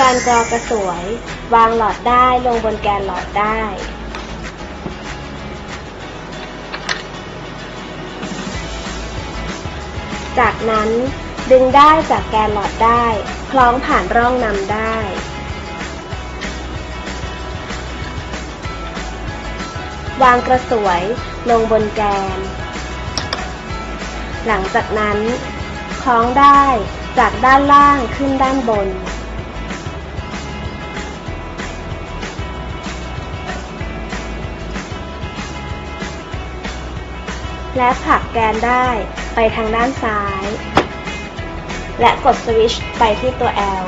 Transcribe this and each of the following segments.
การกรอกระสวย วางหลอดได้ลงบนแกนหลอดได้ จากนั้นดึงได้จากแกนหลอดได้ คล้องผ่านร่องนำได้ วางกระสวยลงบนแกน หลังจากนั้นคล้องได้จากด้านล่างขึ้นด้านบน และผลักแกนได้ไปทางด้านซ้าย และกดสวิตช์ไปที่ตัว L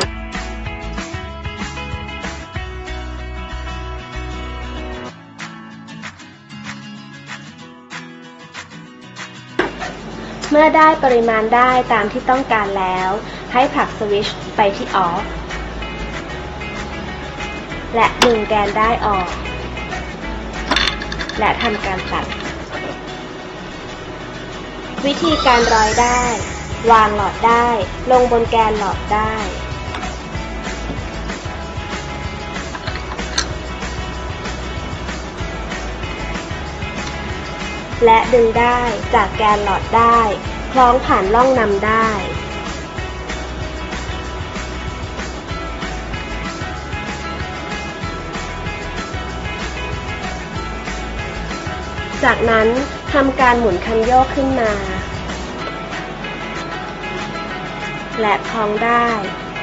เมื่อได้ปริมาณได้ตามที่ต้องการแล้ว ให้ผลักสวิตช์ไปที่ Off และดึงแกนได้ออก และทำการตัด วิธีการร้อยได้ วางหลอดได้ ลงบนแกนหลอดได้ และดึงได้จากแกนหลอดได้ คล้องผ่านล่องนำได้จากนั้นทำการหมุนคันโยกขึ้นมา และคล้องได้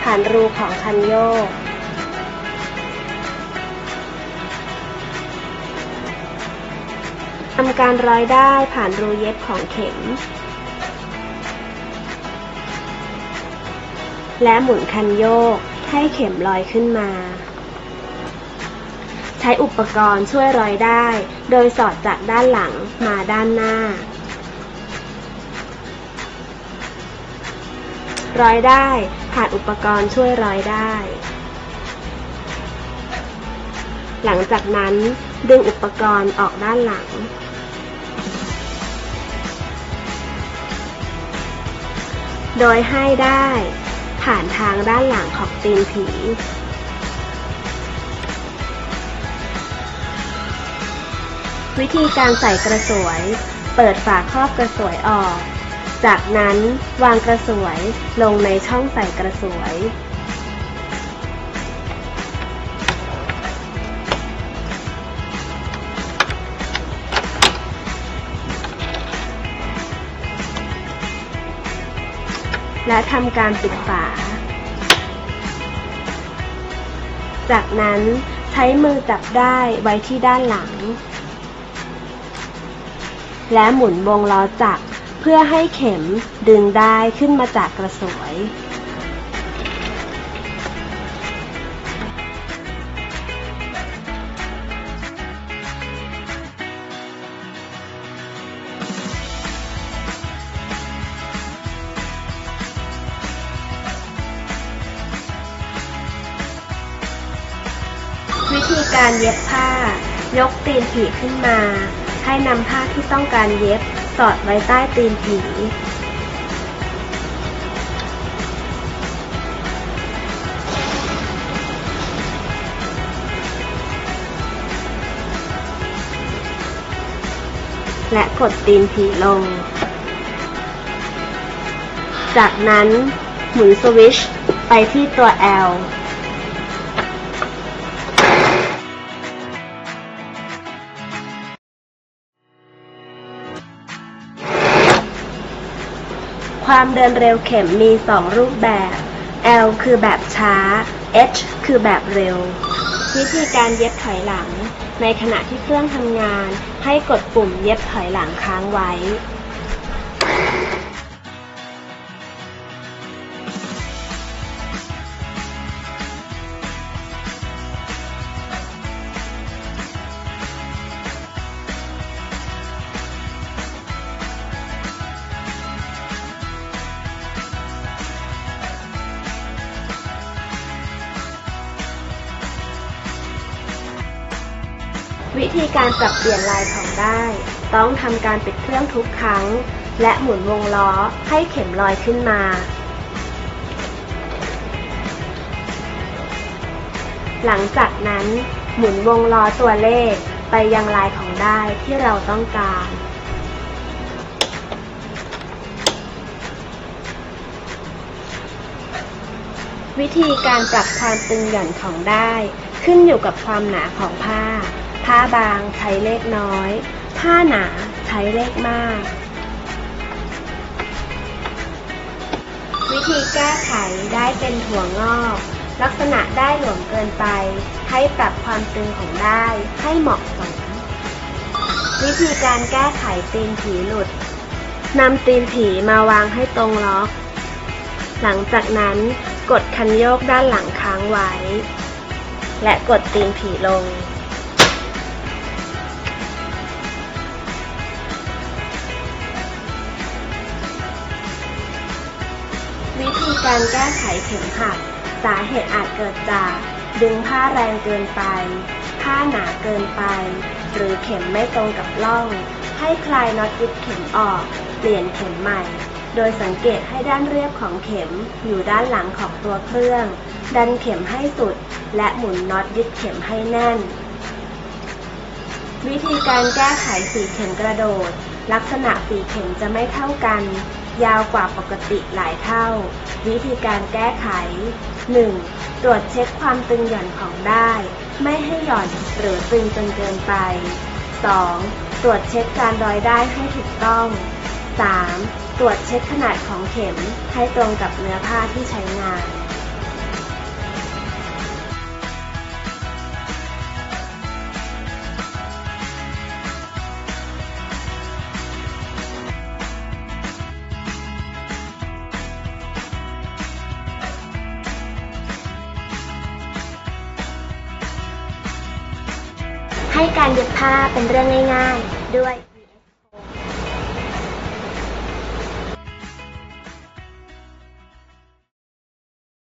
ผ่านรูของคันโยก ทำการร้อยได้ผ่านรูเย็บของเข็ม และหมุนคันโยกให้เข็มลอยขึ้นมา ใช้อุปกรณ์ช่วยร้อยได้ โดยสอดจากด้านหลังมาด้านหน้า ร้อยได้ผ่านอุปกรณ์ช่วยร้อยได้ หลังจากนั้นดึงอุปกรณ์ออกด้านหลัง โดยให้ได้ผ่านทางด้านหลังของตีนผี วิธีการใส่กระสวย เปิดฝาครอบกระสวยออก จากนั้นวางกระสวยลงในช่องใส่กระสวย และทำการปิดฝา จากนั้นใช้มือจับได้ไว้ที่ด้านหลัง และหมุนวงล้อจักรเพื่อให้เข็มดึงได้ขึ้นมาจากกระสวย วิธีการเย็บผ้ายกตีนผีขึ้นมา ให้นำผ้าที่ต้องการเย็บสอดไว้ใต้ตีนผี และกดตีนผีลง จากนั้นหมุนสวิชไปที่ตัว L ความเดินเร็วเข็มมี 2 รูปแบบ L คือแบบช้า H คือแบบเร็ว วิธีการเย็บถอยหลัง ในขณะที่เครื่องทำงาน ให้กดปุ่มเย็บถอยหลังค้างไว้ วิธีการปรับเปลี่ยนลายของได้ ต้องทำการปิดเครื่องทุกครั้ง และหมุนวงล้อให้เข็มลอยขึ้นมา หลังจากนั้น หมุนวงล้อตัวเลขไปยังลายของได้ที่เราต้องการวิธีการปรับความตึงหย่อนของได้ ขึ้นอยู่กับความหนาของผ้า ผ้าบางใช้เลขน้อย ผ้าหนาใช้เลขมาก วิธีแก้ไขได้เป็นถั่วงอก ลักษณะได้หลวมเกินไป ให้ปรับความตึงของได้ให้เหมาะสม วิธีการแก้ไขตีนผีหลุดนำตีนผีมาวางให้ตรงล็อก หลังจากนั้นกดคันโยกด้านหลังค้างไว้ และกดตีนผีลง การแก้ไขเข็มขัด สาเหตุอาจเกิดจาก ดึงผ้าแรงเกินไป ผ้าหนาเกินไป หรือเข็มไม่ตรงกับล่อง ให้คลายน็อตยึดเข็มออก เปลี่ยนเข็มใหม่ โดยสังเกตให้ด้านเรียบของเข็มอยู่ด้านหลังของตัวเครื่อง ดันเข็มให้สุด และหมุนน็อตยึดเข็มให้แน่น วิธีการแก้ไขสีเข็มกระโดด ลักษณะสีเข็มจะไม่เท่ากัน ยาวกว่าปกติหลายเท่า วิธีการแก้ไข 1. ตรวจเช็คความตึงหย่อนของได้ ไม่ให้หย่อนหรือตึงจนเกินไป 2. ตรวจเช็คการร้อยได้ให้ถูกต้อง 3. ตรวจเช็คขนาดของเข็มให้ตรงกับเนื้อผ้าที่ใช้งาน ให้การเย็บผ้าเป็นเรื่องง่าย ๆ ด้วย